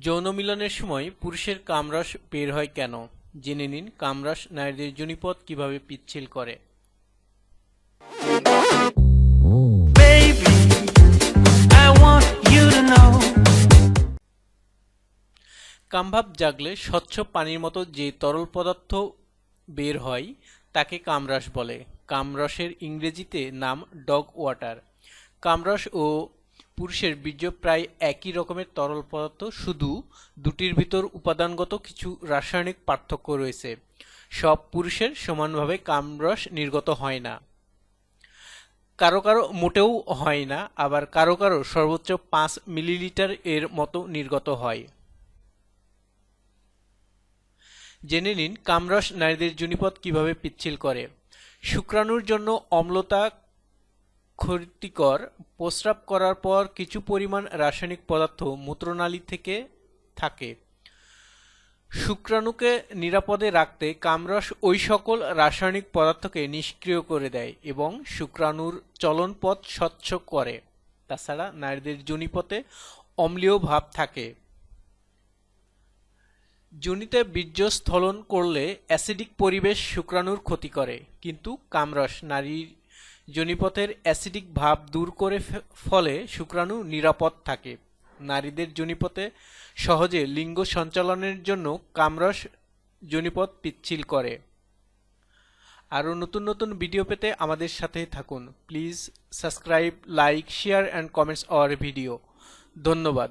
যৌন মিলনের সময় পুরুষের কামরস বের হয় কেন? জেনে নিন কামরস নারীদের যোনিপথ কীভাবে পিচ্ছিল করে. কামভাব জাগলে স্বচ্ছ পানির মতো যে তরল পদার্থ বের হয় তাকে কামরস বলে। কামরসের ইংরেজিতে নাম ডগ ওয়াটার। কামরস ও পুরুষের বীর্য প্রায় একই রকমের তরল পদার্থ, শুধু দুটির ভিতর উপাদানগত কিছু রাসায়নিক পার্থক্য রয়েছে। সব পুরুষের সমানভাবে কামরস নির্গত হয় না। কারও কারও মোটেও হয় না, আবার কারও কারও সর্বোচ্চ পাঁচ মিলিলিটার এর মতো নির্গত হয়। জেনে নিন কামরস নারীদের যোনিপথ কীভাবে পিচ্ছিল করে। শুক্রাণুর জন্য অম্লতা ক্ষতিকর, প্রস্রাব করার পর কিছু পরিমাণ রাসায়নিক পদার্থ মূত্রনালী থেকে থাকে। শুক্রাণুকে নিরাপদে রাখতে কামরস ওই সকল রাসায়নিক পদার্থকে নিষ্ক্রিয় করে দেয় এবং শুক্রাণুর চলনপথ স্বচ্ছ করে। তাছাড়া নারীদের যোনিপথে অম্লীয় ভাব থাকে। যোনিতে বীর্য স্থলন করলে অ্যাসিডিক পরিবেশ শুক্রাণুর ক্ষতি করে, কিন্তু কামরস নারীর যোনিপথের অ্যাসিডিক ভাব দূর করে ফলে শুক্রাণু নিরাপদ থাকে। নারীদের যোনিপথে সহজে লিঙ্গ সঞ্চালনের জন্য কামরস যোনিপথ পিচ্ছিল করে। আরও নতুন নতুন ভিডিও পেতে আমাদের সাথে থাকুন। Please subscribe, like, share, and comments our video. ধন্যবাদ।